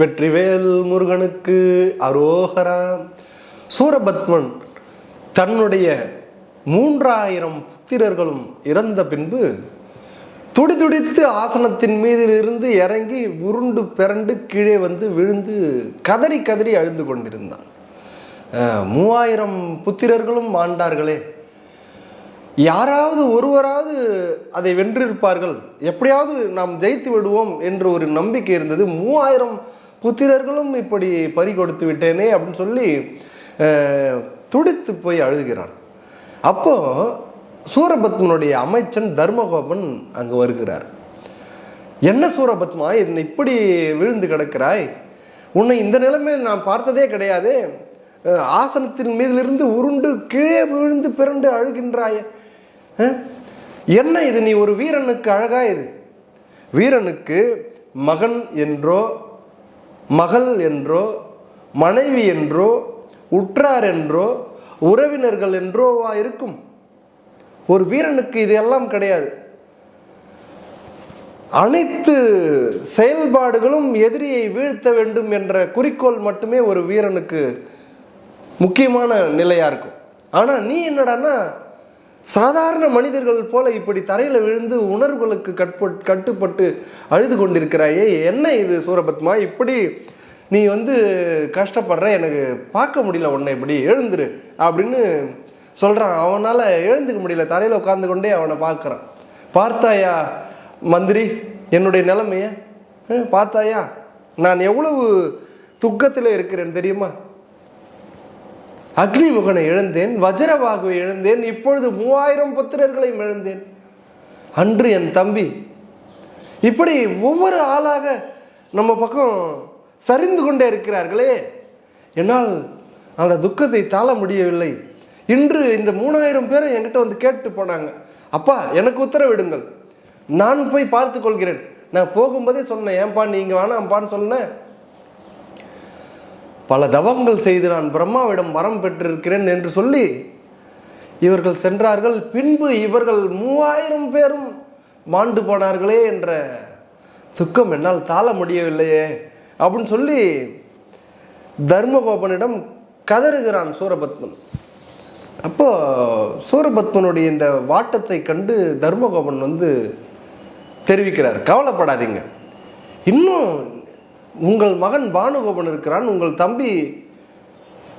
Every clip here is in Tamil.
வெற்றிவேல் முருகனுக்கு அரோகரா. சூரபத்மன் தன்னுடைய மூன்றாயிரம் புத்திரர்களும் இறந்த பின்பு துடிதுடித்து ஆசனத்தின் மீதிலிருந்து இறங்கி உருண்டு பிறண்டு கீழே வந்து விழுந்து கதறி கதறி அழுந்து கொண்டிருந்தான். மூவாயிரம் புத்திரர்களும் ஆண்டார்களே. யாராவது ஒருவராவது அதை வென்றிருப்பார்கள். எப்படியாவது நாம் ஜெயித்து விடுவோம் என்று ஒரு நம்பிக்கை இருந்தது. மூவாயிரம் புத்திரர்களும் இப்படி பறி கொடுத்து விட்டேனே அப்படின்னு சொல்லி துடித்து போய் அழுகிறான். அப்போ சூரபத்மனுடைய அமைச்சன் தர்மகோபன் அங்கு வருகிறார். என்ன சூரபத்மா? என்னை இப்படி விழுந்து கிடக்கிறாய்? உன்னை இந்த நிலைமையில் நான் பார்த்ததே கிடையாது. ஆசனத்தின் மீதிலிருந்து உருண்டு கீழே விழுந்து பிறண்டு அழுகின்றாயே. என்ன இது? நீ ஒரு வீரனுக்கு அழகா இது? வீரனுக்கு மகன் என்றோ மகள் என்றோ மனைவி என்றோ உற்றார் என்றோ உறவினர்கள் என்றோவா இருக்கும்? ஒரு வீரனுக்கு இது எல்லாம் கிடையாது. அனைத்து செயல்பாடுகளும் எதிரியை வீழ்த்த வேண்டும் என்ற குறிக்கோள் மட்டுமே ஒரு வீரனுக்கு முக்கியமான நிலையாக இருக்கும். ஆனால் நீ என்னடான்னா சாதாரண மனிதர்கள் போல இப்படி தரையில் விழுந்து உணர்வுகளுக்கு கட்பட் கட்டுப்பட்டு அழுது கொண்டிருக்கிறாயே என்ன இது சூரபத்மா? இப்படி நீ வந்து கஷ்டப்படுற எனக்கு பார்க்க முடியல உன்னை இப்படி எழுந்துரு அப்படின்னு சொல்கிறான் அவனால் எழுந்துக்க முடியல. தரையில் உட்கார்ந்து கொண்டே அவனை பார்க்குறான். பார்த்தாயா மந்திரி என்னுடைய நிலைமைய? பார்த்தாயா நான் எவ்வளவு துக்கத்தில் இருக்கிறேன் தெரியுமா? அக்னிமுகனை இழந்தேன் வஜ்ரவாகுவை இழந்தேன் இப்பொழுது மூவாயிரம் புத்திரர்களையும் இழந்தேன் அன்று என் தம்பி இப்படி ஒவ்வொரு ஆளாக நம்ம பக்கம் சரிந்து கொண்டே இருக்கிறார்களே. என்னால் அந்த துக்கத்தை தாழ முடியவில்லை. இன்று இந்த மூணாயிரம் பேரை என்கிட்ட வந்து கேட்டு போனாங்க. அப்பா எனக்கு உத்தரவிடுங்கள். நான் போய் பார்த்து கொள்கிறேன். நான் போகும்போதே சொன்னேன் ஏன்பா நீங்கள் வேணாம்ப்பான்னு சொன்னேன். பல தவங்கள் செய்து நான் பிரம்மாவிடம் வரம் பெற்றிருக்கிறேன் என்று சொல்லி இவர்கள் சென்றார்கள். பின்பு இவர்கள் மூவாயிரம் பேரும் மாண்டு போனார்களே என்ற துக்கம் என்னால் தாழ முடியவில்லையே அப்படின்னு சொல்லி தர்மகோபனிடம் கதறுகிறான் சூரபத்மன். அப்போ சூரபத்மனுடைய இந்த வாட்டத்தை கண்டு தர்மகோபன் வந்து தெரிவிக்கிறார். கவலைப்படாதீங்க. இன்னும் உங்கள் மகன் பானுகோபன் இருக்கிறான் உங்கள் தம்பி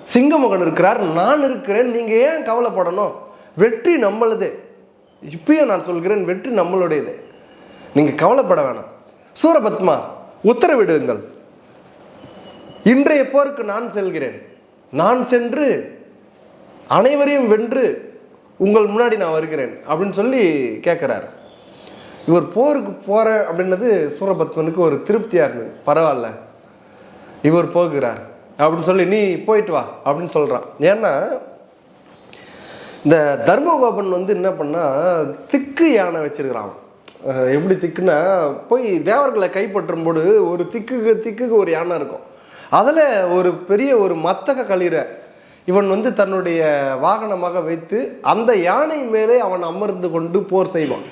சிங்கமகன் இருக்கிறார் நான் இருக்கிறேன் நீங்கள் ஏன் கவலைப்படணும்? வெற்றி நம்மளுதே. இப்பயும் நான் சொல்கிறேன் வெற்றி நம்மளுடையது. நீங்கள் கவலைப்பட வேணாம். சூரபத்மா உத்தரவிடுங்கள். இன்றைய போருக்கு நான் செல்கிறேன். நான் சென்று அனைவரையும் வென்று உங்கள் முன்னாடி நான் வருகிறேன் அப்படின்னு சொல்லி கேட்குறாரு இவர் போருக்கு போகிறேன் அப்படின்னது சூரபத்மனுக்கு ஒரு திருப்தியாக இருந்தது. பரவாயில்ல. இவர் போகிறார் அப்படின்னு சொல்லி நீ போயிட்டு வா அப்படின்னு சொல்கிறான் ஏன்னா இந்த தர்மகோபன் வந்து என்ன பண்ணால் திக்கு யானை வச்சிருக்கிறான். எப்படி திக்குன்னா போய் தேவர்களை கைப்பற்றும் போது ஒரு திக்குக்கு திக்குக்கு ஒரு யானை இருக்கும். அதில் ஒரு பெரிய ஒரு மத்தக களிரை இவன் வந்து தன்னுடைய வாகனமாக வைத்து அந்த யானை மேலே அவன் அமர்ந்து கொண்டு போர் செய்வான்.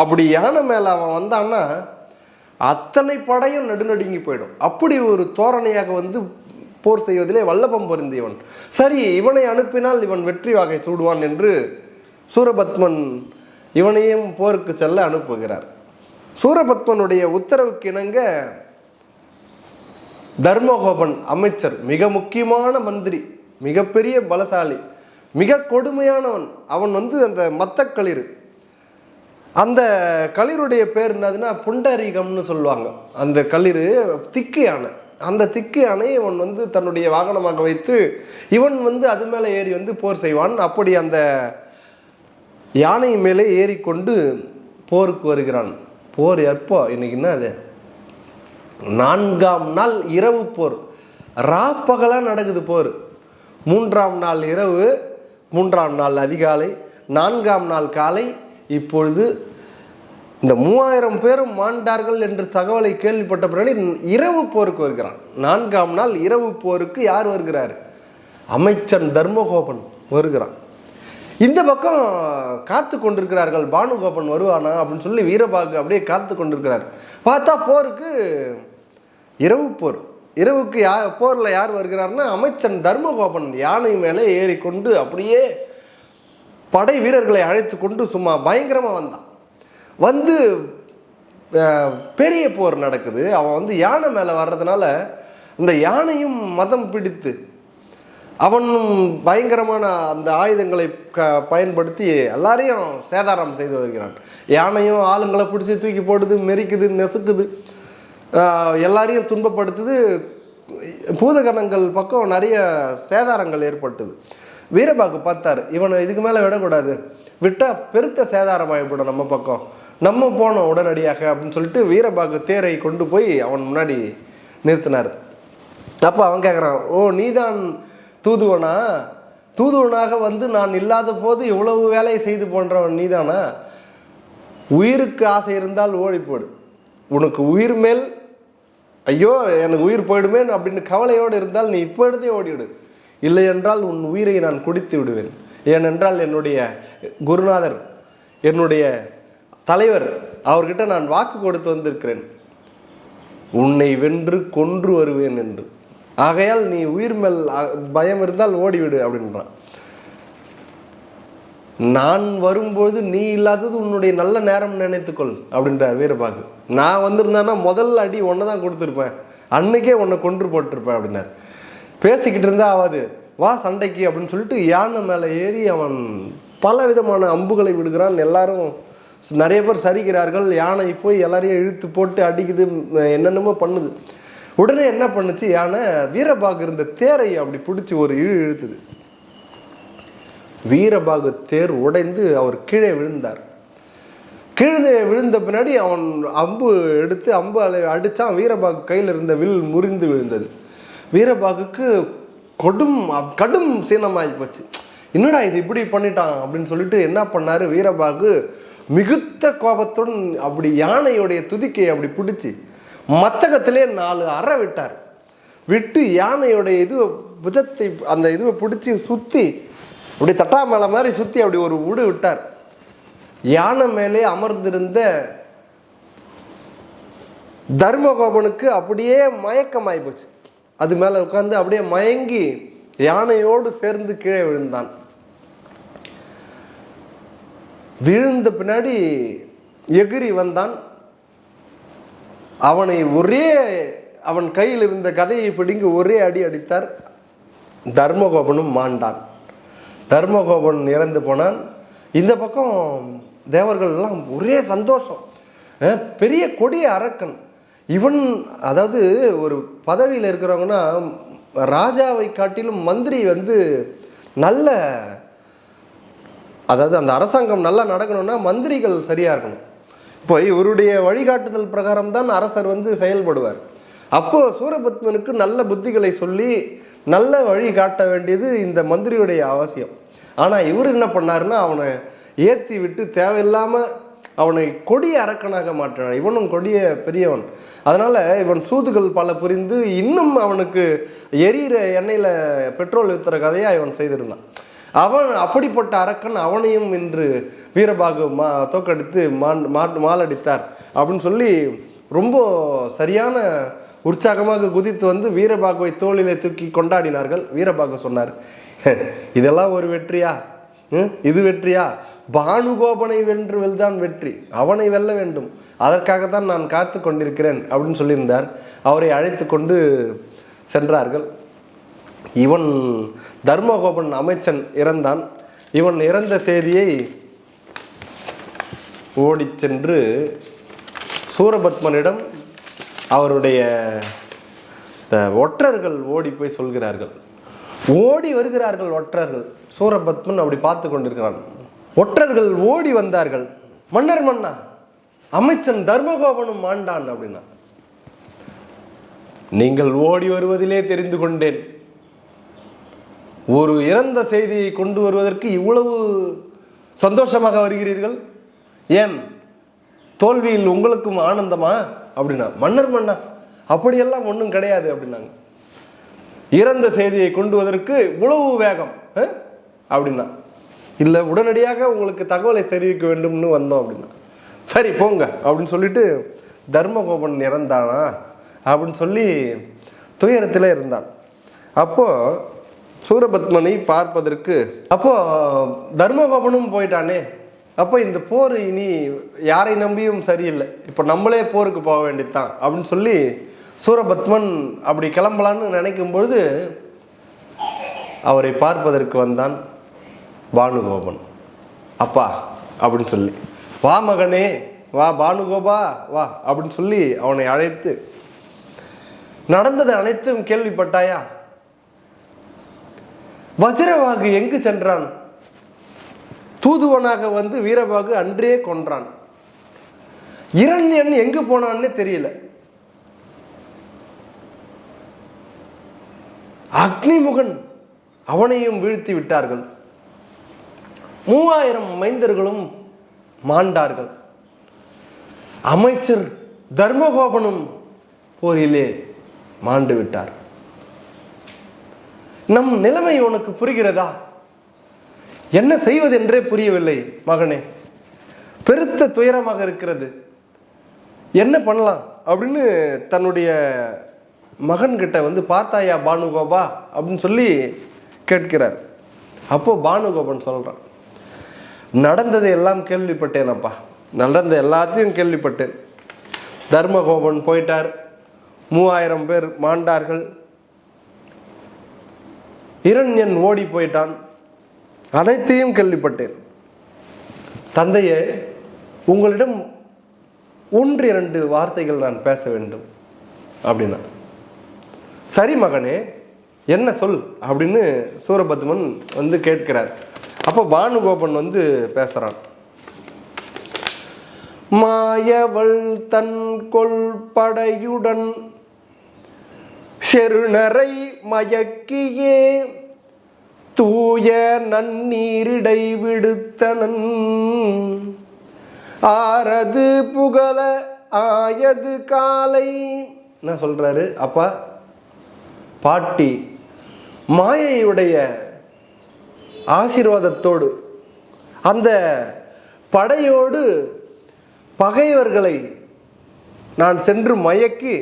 அப்படி யானை மேலே அவன் வந்தான்னா அத்தனை படையும் நடுநடுங்கி போயிடும். அப்படி ஒரு தோரணையாக வந்து போர் செய்வதிலே வல்லபம் பொருந்தியவன். சரி இவனை அனுப்பினால் இவன் வெற்றி வாகை சூடுவான் என்று சூரபத்மன் இவனையும் போருக்கு செல்ல அனுப்புகிறார். சூரபத்மனுடைய உத்தரவுக்கு இணங்க தர்மகோபன் அமைச்சர் மிக முக்கியமான மந்திரி மிகப்பெரிய பலசாலி மிக கொடுமையானவன். அவன் வந்து அந்த மத்தக்களிர் அந்த களிருடைய பேர் என்னதுன்னா புண்டரீகம்னு சொல்லுவாங்க. அந்த களிர் திக்கு யானை. அந்த திக்கு யானையை இவன் வந்து தன்னுடைய வாகனமாக வைத்து இவன் வந்து அது மேலே ஏறி வந்து போர் செய்வான். அப்படி அந்த யானை மேலே ஏறிக்கொண்டு போருக்கு வருகிறான். போர் எப்போ? இன்னைக்கு என்ன அது? நான்காம் நாள் இரவு போர். ராப்பகலாக நடக்குது போர். மூன்றாம் நாள் இரவு மூன்றாம் நாள் அதிகாலை நான்காம் நாள் காலை இப்பொழுது இந்த மூவாயிரம் பேரும் மாண்டார்கள் என்ற தகவலை கேள்விப்பட்ட பிறகு இரவு போருக்கு வருகிறான். நான்காம் நாள் இரவு போருக்கு யார் வருகிறார்? அமைச்சன் தர்மகோபன் வருகிறான். இந்த பக்கம் காத்து கொண்டிருக்கிறார்கள் பானுகோபன் வருவானா அப்படின்னு சொல்லி வீரபாகு அப்படியே காத்து கொண்டிருக்கிறார். பார்த்தா போருக்கு இரவு போர். இரவுக்கு யா போரில் யார் வருகிறார்னா அமைச்சன் தர்மகோபன் யானை மேலே ஏறிக்கொண்டு அப்படியே படை வீரர்களை அழைத்து கொண்டு சும்மா பயங்கரமாக வந்தான். வந்து பெரிய போர் நடக்குது. அவன் வந்து யானை மேலே வர்றதுனால இந்த யானையும் மதம் பிடித்து அவனும் பயங்கரமான அந்த ஆயுதங்களை க பயன்படுத்தி எல்லாரையும் சேதாரம் செய்து வருகிறான். யானையும் ஆளுங்களை பிடிச்சி தூக்கி போடுது மெரிக்குது நெசுக்குது. எல்லாரையும் துன்பப்படுத்துது. பூதகணங்கள் பக்கம் நிறைய சேதாரங்கள் ஏற்பட்டது. வீரபாகு பார்த்தாரு இவனை இதுக்கு மேலே விடக்கூடாது. விட்டால் பெருத்த சேதாரம் ஆகிவிடும் நம்ம பக்கம். நம்ம போனோம் உடனடியாக அப்படின்னு சொல்லிட்டு வீரபாகு தேரை கொண்டு போய் அவன் முன்னாடி நிறுத்தினார். அப்போ அவன் கேட்குறான் ஓ நீதான் தூதுவனா? தூதுவனாக வந்து நான் இல்லாத போது இவ்வளவு வேலையை செய்து போன்றவன் நீதானா? உயிருக்கு ஆசை இருந்தால் ஓடிப்போடு. உனக்கு உயிர் மேல் ஐயோ எனக்கு உயிர் போயிடுமே அப்படின்னு கவலையோடு இருந்தால் நீ இப்போ எடுத்தே ஓடிவிடு. இல்லையென்றால் உன் உயிரை நான் குடித்து விடுவேன். ஏனென்றால் என்னுடைய குருநாதர் என்னுடைய தலைவர் அவர்கிட்ட நான் வாக்கு கொடுத்து வந்திருக்கிறேன். உன்னை வென்று கொன்று வருவேன் என்று. ஆகையால் நீ உயிர் மேல் பயம் இருந்தால் ஓடிவிடு அப்படின்றான். நான் வரும்போது நீ இல்லாதது உன்னுடைய நல்ல நேரம் நினைத்துக்கொள் அப்படின்றார் வீரபாகு. நான் வந்திருந்தேன்னா முதல் அடி ஒன்றை தான் கொடுத்துருப்பேன். அன்னைக்கே உன்னை கொன்று போட்டிருப்பேன் அப்படின்னார். பேசிக்கிட்டு இருந்தா ஆகாது வா சண்டைக்கு அப்படின்னு சொல்லிட்டு யானை மேலே ஏறி அவன் பல விதமான அம்புகளை விடுகிறான் எல்லாரும் நிறைய பேர் சரிக்கிறார்கள் யானை போய் எல்லாரையும் இழுத்து போட்டு அடிக்குது என்னென்னமோ பண்ணுது. உடனே என்ன பண்ணுச்சு? யானை வீரபாகு இருந்த தேரை அப்படி பிடிச்சி ஒரு இழு இழுத்துது. வீரபாகு தேர் உடைந்து அவர் கீழே விழுந்தார். கீழே விழுந்த பின்னாடி அவன் அம்பு எடுத்து அம்பு அலை அடித்தான் வீரபாகு கையில் இருந்த வில் முறிந்து விழுந்தது. வீரபாகுக்கு கொடும் கடும் சீனமாகி போச்சு என்னடா இது இப்படி பண்ணிட்டான் அப்படின்னு சொல்லிட்டு என்ன பண்ணார்? வீரபாகு மிகுத்த கோபத்துடன் அப்படி யானையுடைய துதிக்கை அப்படி பிடிச்சி மத்தகத்திலே நாலு அறை விட்டார். விட்டு யானையுடைய இது புஜத்தை அந்த இதுவை பிடிச்சி சுற்றி அப்படி தட்டா மேலே மாதிரி சுற்றி அப்படி ஒரு உடு விட்டார். யானை மேலே அமர்ந்திருந்த தர்மகோபனுக்கு அப்படியே மயக்கமாயி போச்சு அது மேலே உட்காந்து அப்படியே மயங்கி யானையோடு சேர்ந்து கீழே விழுந்தான். விழுந்த பின்னாடி எகிரி வந்தான். அவனை ஒரே அவன் கையில் இருந்த கதையை பிடுங்கி ஒரே அடி அடித்தார். தர்மகோபனும் மாண்டான். தர்மகோபன் இறந்து போனான். இந்த பக்கம் தேவர்கள் எல்லாம் ஒரே சந்தோஷம். பெரிய கொடிய அரக்கன் இவன் அதாவது ஒரு பதவியில் இருக்கிறவங்கன்னா ராஜாவை காட்டிலும் மந்திரி வந்து நல்ல அதாவது அந்த அரசாங்கம் நல்லா நடக்கணும்னா மந்திரிகள் சரியாக இருக்கணும். இப்போ இவருடைய வழிகாட்டுதல் பிரகாரம் தான் அரசர் வந்து செயல்படுவார். அப்போ சூரபத்மனுக்கு நல்ல புத்திகளை சொல்லி நல்ல வழி காட்ட வேண்டியது இந்த மந்திரியுடைய அவசியம். ஆனால் இவர் என்ன பண்ணாருன்னா அவனை ஏற்றி விட்டு தேவையில்லாமல் அவனை கொடிய அரக்கனாக மாற்றினான். இவனும் கொடிய பெரியவன். அதனால் இவன் சூதுகள் பல புரிந்து இன்னும் அவனுக்கு எரியிற எண்ணெயில் பெட்ரோல் வித்துற கதையை இவன் செய்திருந்தான். அவன் அப்படிப்பட்ட அரக்கன் அவனையும் இன்று வீரபாகு மா தோக்கடித்து மான் மாலடித்தார் அப்படின்னு சொல்லி ரொம்ப சரியான உற்சாகமாக குதித்து வந்து வீரபாகுவை தோளிலே தூக்கி கொண்டாடினார்கள். வீரபாகு சொன்னார் இதெல்லாம் ஒரு வெற்றியா? இது வெற்றியா? பானுகோபனை வென்று வெல்தான் வெற்றி. அவனை வெல்ல வேண்டும். அதற்காகத்தான் நான் காத்து கொண்டிருக்கிறேன் அப்படின்னு சொல்லியிருந்தார். அவரை அழைத்து கொண்டு சென்றார்கள். இவன் தர்மகோபன் அமைச்சன் இறந்தான். இவன் இறந்த செய்தியை ஓடிச் சென்று சூரபத்மனிடம் அவருடைய ஒற்றர்கள் ஓடி போய் சொல்கிறார்கள். ஓடி வருகிறார்கள் ஒற்றர்கள். சூரபத்மன் அப்படி பார்த்து கொண்டிருக்கிறான். ஒற்றர்கள் ஓடி வந்தார்கள். மன்னர் மன்னா அமைச்சன் தர்மகோபனும் ஆண்டான் அப்படின்னா. நீங்கள் ஓடி வருவதிலே தெரிந்து கொண்டேன். ஒரு இறந்த செய்தியை கொண்டு வருவதற்கு இவ்வளவு சந்தோஷமாக வருகிறீர்கள்? ஏன்? தோல்வியில் உங்களுக்கும் ஆனந்தமா? அப்படின்னா மன்னர் மன்னா அப்படியெல்லாம் ஒன்றும் கிடையாது அப்படின்னாங்க. இறந்த செய்தியை கொண்டுவதற்கு இவ்வளவு வேகம் அப்படின்னா. இல்லை உடனடியாக உங்களுக்கு தகவலை தெரிவிக்க வேண்டும்னு வந்தோம் அப்படின்னா. சரி போங்க அப்படின்னு சொல்லிட்டு தர்மகோபன் இறந்தானா? அப்படின்னு சொல்லி துயரத்தில் இருந்தான். அப்போ சூரபத்மனை பார்ப்பதற்கு அப்போ தர்மகோபனும் போயிட்டானே. அப்போ இந்த போர் இனி யாரை நம்பியும் சரியில்லை. இப்போ நம்மளே போருக்கு போக வேண்டியதுதான் அப்படின்னு சொல்லி சூரபத்மன் அப்படி கிளம்பலான்னு நினைக்கும் பொழுது அவரை பார்ப்பதற்கு வந்தான் பானுகோபன். அப்பா அப்படின்னு சொல்லி. வா மகனே வா பானுகோபா வா அப்படின்னு சொல்லி அவனை அழைத்து. நடந்தது அனைத்தும் கேள்விப்பட்டாயா? வஜ்ரவாகு எங்கு சென்றான்? தூதுவனாக வந்து வீரபாகு அன்றே கொன்றான். இரண்யன் எங்கு போனான்னு தெரியல. அக்னிமுகன் அவனையும் வீழ்த்தி விட்டார்கள். மூவாயிரம் மைந்தர்களும் மாண்டார்கள். அமைச்சர் தர்மகோபனும் போரிலே மாண்டு விட்டார். நம் நிலைமை உனக்கு புரிகிறதா? என்ன செய்வதென்றே புரியவில்லை மகனே. பெருத்த துயரமாக இருக்கிறது. என்ன பண்ணலாம்? அப்படின்னு தன்னுடைய மகன்கிட்ட வந்து பார்த்தாயா பானுகோபா? அப்படின்னு சொல்லி கேட்கிறார். அப்போது பானுகோபன் சொல்கிறான் நடந்ததை எல்லாம் கேள்விப்பட்டேனப்பா. நடந்த எல்லாத்தையும் கேள்விப்பட்டேன் தர்மகோபன் போயிட்டார். மூவாயிரம் பேர் மாண்டார்கள். இரண்யன் ஓடி போயிட்டான். அனைத்தையும் கேள்விப்பட்டேன். தந்தையே உங்களிடம் ஒன்று இரண்டு வார்த்தைகள் நான் பேச வேண்டும் அப்படின்னா. சரி மகனே என்ன சொல்? அப்படின்னு சூரபத்மன் வந்து கேட்கிறார். அப்போ பானுகோபன் வந்து பேசுறான். மாயவள் தன் கொள் படையுடன் செருணரை மயக்கியே தூய நன்னீரிடை விடுத்தனன். ஆரது புகழ ஆயது காலை. என்ன சொல்றாரு? அப்பா பாட்டி மாயையுடைய ஆசீர்வாதத்தோடு அந்த படையோடு பகைவர்களை நான் சென்று மயக்கி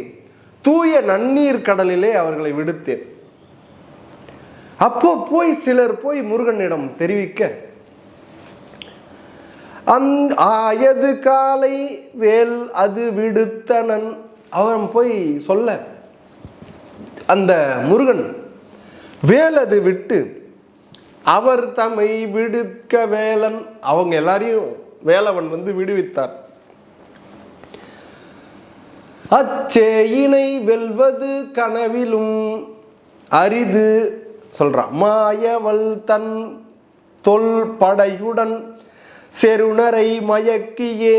தூய நன்னீர் கடலிலே அவர்களை விடுத்தேன். அப்போ போய் சிலர் போய் முருகனிடம் தெரிவிக்க அந்த ஆயது காலை வேல் அது விடுத்தனன். அவன் போய் சொல்ல அந்த முருகன் வேலது விட்டு அவர் தம்மை விடுக்க வேலன். அவங்க எல்லாரையும் வேலவன் வந்து விடுவித்தார். அச்சேயினை வெல்வது கனவிலும் அரிது சொல்றான் மாயவள் தன் தொல் படையுடன் செருணரை மயக்கியே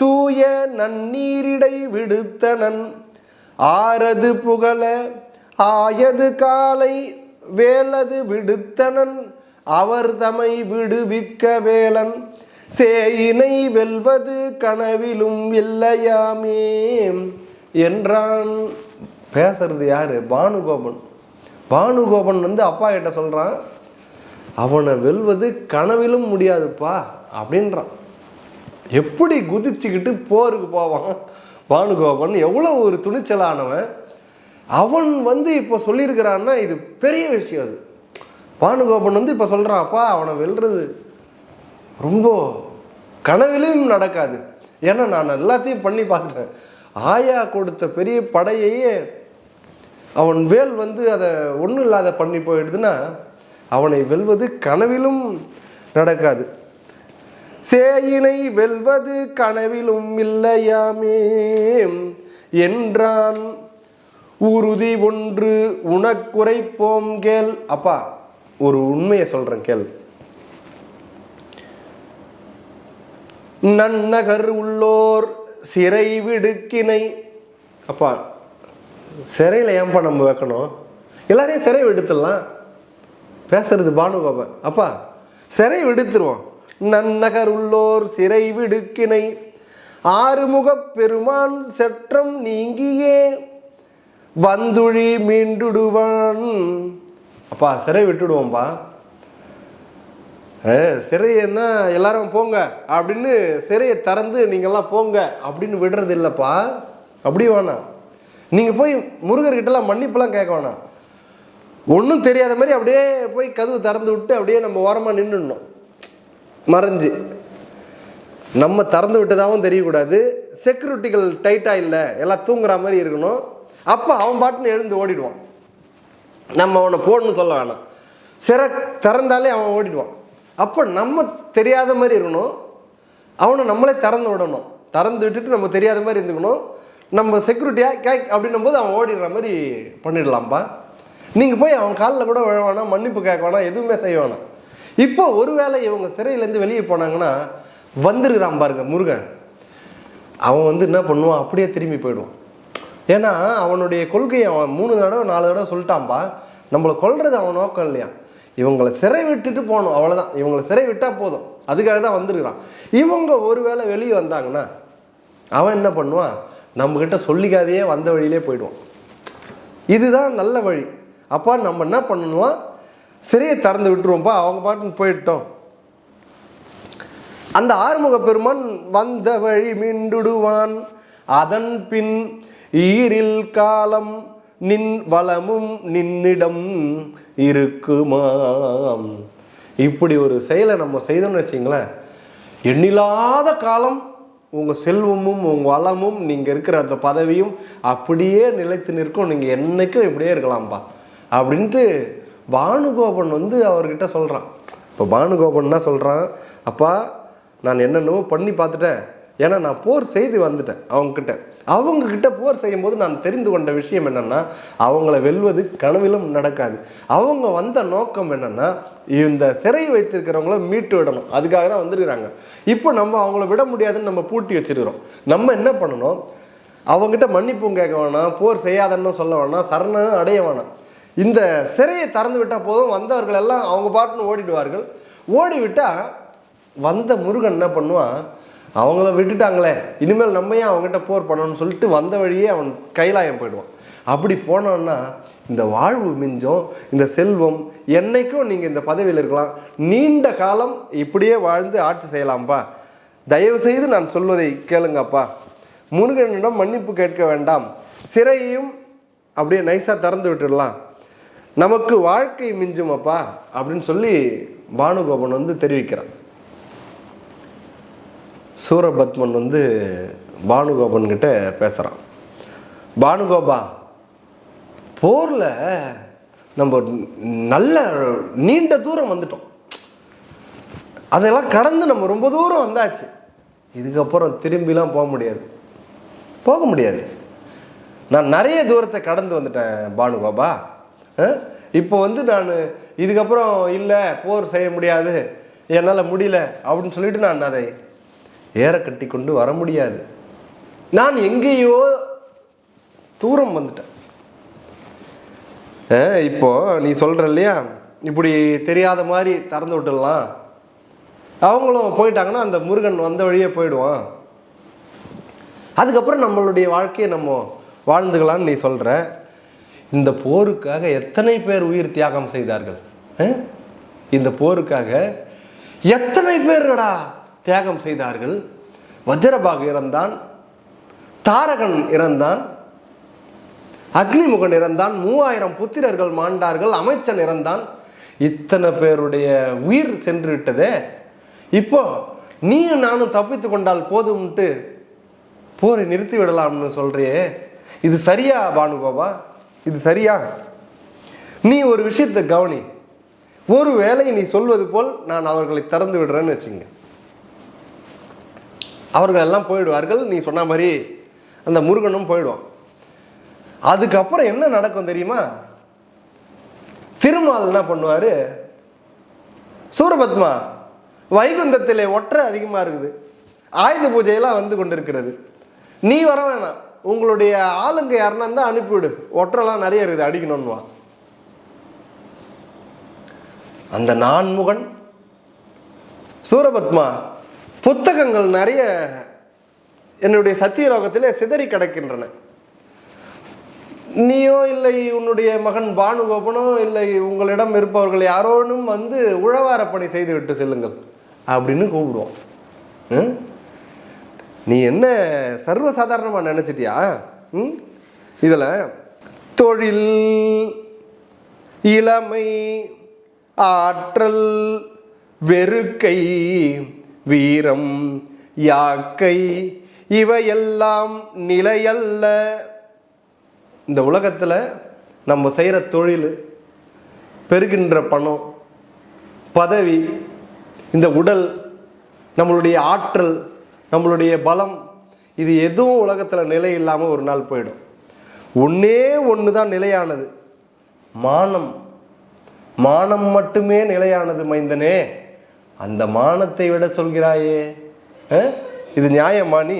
தூய நன்னீரிடை விடுத்தனன். ஆரது புகழ ஆயது காலை வேலது விடுத்தனன் அவர் தமை விடுவிக்க வேலன். சேயினை வெல்வது கனவிலும் இல்லையாமே என்றான். பேசுறது யாரு? பானுகோபன். பானுகோபன் வந்து அப்பா கிட்ட சொல்றான் அவனை வெல்வது கனவிலும் முடியாதுப்பா அப்படின்றான். எப்படி குதிச்சுக்கிட்டு போருக்கு போவான்? பானுகோபன் எவ்வளோ ஒரு துணிச்சலானவன் அவன் வந்து இப்போ சொல்லியிருக்கிறான்னா இது பெரிய விஷயம் அது. பானுகோபன் வந்து இப்போ சொல்கிறான் அப்பா அவனை வெல்றது ரொம்ப கனவிலும் நடக்காது. ஏன்னா நான் எல்லாத்தையும் பண்ணி பார்த்துட்டேன். ஆயா கொடுத்த பெரிய படையையே அவன் வேல் வந்து அதை ஒன்றும் இல்லாத பண்ணி போயிடுதுன்னா அவனை வெல்வது கனவிலும் நடக்காது. சேயினை வெல்வது கனவிலும் இல்லையாமே என்றான். உறுதி ஒன்று உனக்குரைப்போம் கேள். அப்பா ஒரு உண்மையை சொல்றேன் கேள். நன்னகர் உள்ளோர் சிறை விடுக்கினை. அப்பா சிறையில் ஏன்பா நம்ம வைக்கணும்? எல்லாரையும் சிறை விடுத்துடலாம். பேசுறது பானுகோபன் அப்பா சிறை விடுத்துருவோம். நன்னகர் உள்ளோர் சிறை விடுக்கினை. ஆறுமுகப் பெருமான் செற்றம் நீங்கியே. வந்துழி மீண்டுடுவான். அப்பா சிறை விட்டுடுவோம்ப்பா அஹ், சிறையன்னா எல்லாரும் போங்க அப்படின்னு சிறையை திறந்து நீங்கள்லாம் போங்க அப்படின்னு விடுறது இல்லைப்பா அப்படி வேணாம் நீங்கள் போய் முருகர்கிட்டலாம் மன்னிப்புலாம் கேட்க வேணாம். ஒன்றும் தெரியாத மாதிரி அப்படியே போய் கதவு திறந்து விட்டு அப்படியே நம்ம ஓரமாக நின்றுடணும் மறைஞ்சு. நம்ம திறந்து விட்டதாகவும் தெரியக்கூடாது. செக்யூரிட்டிகள் டைட்டாக இல்லை. எல்லாம் தூங்குற மாதிரி இருக்கணும். அப்போ அவன் பாட்டுன்னு எழுந்து ஓடிடுவான். நம்ம அவனை போடணும்னு சொல்ல வேணாம். சிற திறந்தாலே அவன் ஓடிடுவான். அப்போ நம்ம தெரியாத மாதிரி இருக்கணும். அவனை நம்மளே திறந்து விடணும். திறந்து விட்டுட்டு நம்ம தெரியாத மாதிரி இருந்துக்கணும். நம்ம செக்யூரிட்டியாக கே அப்படின்னும் போது அவன் ஓடிடுற மாதிரி பண்ணிடலாம்ப்பா நீங்கள் போய் அவன் காலில் கூட விழ வேணாம் மன்னிப்பு கேட்க வேணாம் எதுவுமே செய்ய வேணாம். இப்போ ஒருவேளை இவங்க சிறையிலேருந்து வெளியே போனாங்கன்னா வந்துருக்கிறான் பாருங்க முருகன். அவன் வந்து என்ன பண்ணுவான்? அப்படியே திரும்பி போயிடுவான். ஏன்னா அவனுடைய கொள்கையை அவன் மூணு தடவை நாலு தடவை சொல்லிட்டான்பா நம்மளை கொல்றது அவன் நோக்கம் இல்லையா? இவங்களை சிறை விட்டுட்டு போகணும் அவ்வளோதான் இவங்களை சிறை விட்டால் போதும். அதுக்காக தான் வந்திருக்கிறான். இவங்க ஒருவேளை வெளியே வந்தாங்கன்னா அவன் என்ன பண்ணுவான்? நம்மக்கிட்ட சொல்லிக்காதையே வந்த வழியிலே போயிடுவான். இதுதான் நல்ல வழி. அப்பா நம்ம என்ன பண்ணணும் சிறையை திறந்து விட்டுருவோம்ப்பா அவங்க பாட்டுன்னு போயிட்டோம். அந்த ஆறுமுக பெருமான் வந்த வழி மீண்டுடுவான். அதன் பின் ஈரில் காலம் நின் வளமும் நின்னிடம் இருக்குமாம். இப்படி ஒரு செயலை நம்ம செய்தோம்னு வச்சிங்களேன் எண்ணில்லாத காலம் உங்கள் செல்வமும் உங்கள் வளமும் நீங்கள் இருக்கிற அந்த பதவியும் அப்படியே நிலைத்து நிற்கும். நீங்கள் என்றைக்கும் இப்படியே இருக்கலாம்ப்பா அப்படின்ட்டு பானுகோபன் வந்து அவர்கிட்ட சொல்கிறான் இப்போ பானுகோபன் தான் சொல்கிறான் அப்பா நான் என்னென்னவோ பண்ணி பார்த்துட்டேன். ஏன்னா நான் போர் செய்து வந்துட்டேன் அவங்கக்கிட்ட அவங்கக்கிட்ட போர் செய்யும்போது நான் தெரிந்து கொண்ட விஷயம் என்னென்னா அவங்கள வெல்வது கனவிலும் நடக்காது. அவங்க வந்த நோக்கம் என்னென்னா இந்த சிறை வைத்திருக்கிறவங்கள மீட்டு விடணும். அதுக்காக தான் வந்திருக்கிறாங்க. இப்போ நம்ம அவங்கள விட முடியாதுன்னு நம்ம பூட்டி வச்சிருக்கிறோம். நம்ம என்ன பண்ணணும்? அவங்ககிட்ட மன்னிப்பும் கேட்க வேணாம் போர் செய்யாதன்னு சொல்ல வேணாம் சரணம் அடைய வேணாம். இந்த சிறையை திறந்து விட்டால் போதும். வந்தவர்கள் எல்லாம் அவங்க பாட்டுன்னு ஓடிடுவார்கள். ஓடி வந்த முருகன் என்ன பண்ணுவான் அவங்கள விட்டுட்டாங்களே இனிமேல் நம்ம ஏன் அவங்ககிட்ட போர் பண்ணணும்னு சொல்லிட்டு வந்த வழியே அவன் கைலாயம் போயிடுவான். அப்படி போனோன்னா இந்த வாழ்வு மிஞ்சம் இந்த செல்வம் என்னைக்கும் நீங்கள் இந்த பதவியில் இருக்கலாம். நீண்ட காலம் இப்படியே வாழ்ந்து ஆட்சி செய்யலாம்ப்பா தயவு செய்து நான் சொல்வதை கேளுங்கப்பா. முருகனிடம் மன்னிப்பு கேட்க வேண்டாம். சிறையையும் அப்படியே நைஸாக திறந்து விட்டுடலாம். நமக்கு வாழ்க்கை மிஞ்சும் அப்பா அப்படின்னு சொல்லி பானுகோபன் வந்து தெரிவிக்கிறான். சூரபத்மன் வந்து பானுகோபன் கிட்ட பேசுகிறான் பானுகோபா போரில் நம்ம நல்ல நீண்ட தூரம் வந்துட்டோம். அதெல்லாம் கடந்து நம்ம ரொம்ப தூரம் வந்தாச்சு. இதுக்கப்புறம் திரும்பிலாம் போக முடியாது. போக முடியாது. நான் நிறைய தூரத்தை கடந்து வந்துட்டேன் பானுகோபா. இப்போ வந்து நான் இதுக்கப்புறம் இல்லை போர் செய்ய முடியாது. என்னால் முடியல அப்படின்னு சொல்லிட்டு நான் அதை ஏற கட்டி கொண்டு வர முடியாது. நான் எங்கேயோ தூரம் வந்துட்டேன். இப்போ நீ சொல்கிற இல்லையா? இப்படி தெரியாத மாதிரி திறந்து விட்டுடலாம். அவங்களும் போயிட்டாங்கன்னா அந்த முருகன் வந்த வழியே போயிடுவான். அதுக்கப்புறம் நம்மளுடைய வாழ்க்கையை நம்ம வாழ்ந்துக்கலாம்னு நீ சொல்கிற இந்த போருக்காக எத்தனை பேர் உயிர் தியாகம் செய்தார்கள்? இந்த போருக்காக எத்தனை பேர்டா தியாகம் செய்தார்கள்? வஜ்ரபாகு இறந்தான் தாரகன் இறந்தான் அக்னிமுகன் இறந்தான் மூவாயிரம் புத்திரர்கள் மாண்டார்கள் அமைச்சன் இறந்தான். இத்தனை பேருடைய உயிர் சென்று விட்டதே இப்போ நீயும் நானும் தப்பித்து கொண்டால் போதும்ட்டு போரை நிறுத்தி விடலாம்னு சொல்றியே. இது சரியா பானுகோபா இது சரியா? நீ ஒரு விஷயத்தை கவனி. ஒரு வேலையை நீ சொல்வது போல் நான் அவர்களை திறந்து விடுறேன்னு வச்சுங்க. அவர்கள் எல்லாம் போயிடுவார்கள் நீ சொன்ன மாதிரி அந்த முருகனும் போயிடுவான். அதுக்கப்புறம் என்ன நடக்கும் தெரியுமா? திருமால் என்ன பண்ணுவாரு? சூரபத்மா வைகுந்தத்திலே ஒற்றை அதிகமா இருக்குது. ஆயுத பூஜையெல்லாம் வந்து கொண்டிருக்கிறது. நீ வர வேணாம். உங்களுடைய ஆளுங்க யாருன்னா இருந்தா அனுப்பிவிடு ஒற்றெல்லாம் நிறைய இருக்குது அடிக்கணும்னுவா அந்த நான்முகன் சூரபத்மா புத்தகங்கள் நிறைய என்னுடைய சத்தியலோகத்திலே சிதறி கிடக்கின்றன. நீயோ இல்லை உன்னுடைய மகன் பானுகோபனோ இல்லை உங்களிடம் இருப்பவர்கள் யாரோனும் வந்து உழவார பணி செய்து விட்டு செல்லுங்கள் அப்படின்னு கூப்பிடுவோம். ம்? நீ என்ன சர்வசாதாரணமாக நினச்சிட்டியா? ம்? இதில் தொழில் இளமை ஆற்றல் வெறுக்கை வீரம் யாக்கை இவையெல்லாம் நிலையல்ல. இந்த உலகத்தில் நம்ம செய்கிற தொழில் பெருகின்ற பணம் பதவி இந்த உடல் நம்மளுடைய ஆற்றல் நம்மளுடைய பலம் இது எதுவும் உலகத்தில் நிலை இல்லாமல் ஒரு நாள் போயிடும். ஒன்றே ஒன்று தான் நிலையானது. மானம். மானம் மட்டுமே நிலையானது மைந்தனே. அந்த மானத்தை விட சொல்கிறாயே. இது நியாயமானி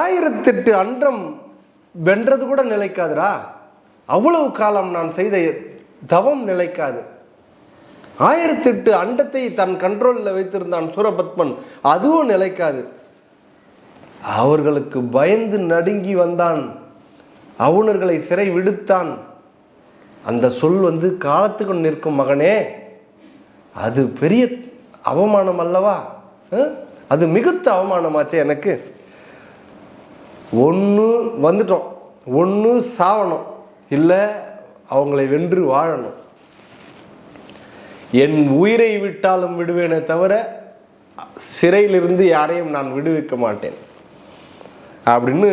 ஆயிரத்தெட்டு அன்றம் வென்றது கூட நிலைக்காதுடா. அவ்வளவு காலம் நான் செய்த தவம் நிலைக்காது. ஆயிரத்தெட்டு அண்டத்தை தன் கண்ட்ரோலில் வைத்திருந்தான் சூரபத்மன். அதுவும் நிலைக்காது. அவர்களுக்கு பயந்து நடுங்கி வந்தான். அவுணர்களை சிறை விடுத்தான். அந்த சொல் வந்து காலத்துக்கு நிற்கும் மகனே. அது பெரிய அவமானம் அல்லவா? அது மிகுத்த அவமானமாச்சே எனக்கு. ஒன்று வந்துட்டோம். ஒன்று சாவணும். இல்லை அவங்களை வென்று வாழணும். என் உயிரை விட்டாலும் விடுவேனே தவிர சிறையிலிருந்து யாரையும் நான் விடுவிக்க மாட்டேன். அப்படின்னு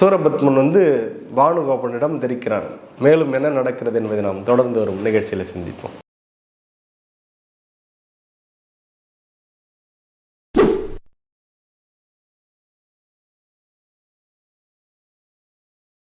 சூரபத்மன் வந்து பானுகோபனிடம் தெரிக்கிறான். மேலும் என்ன நடக்கிறது என்பதை நாம் தொடர்ந்து வரும் நிகழ்ச்சியில் சிந்திப்போம்.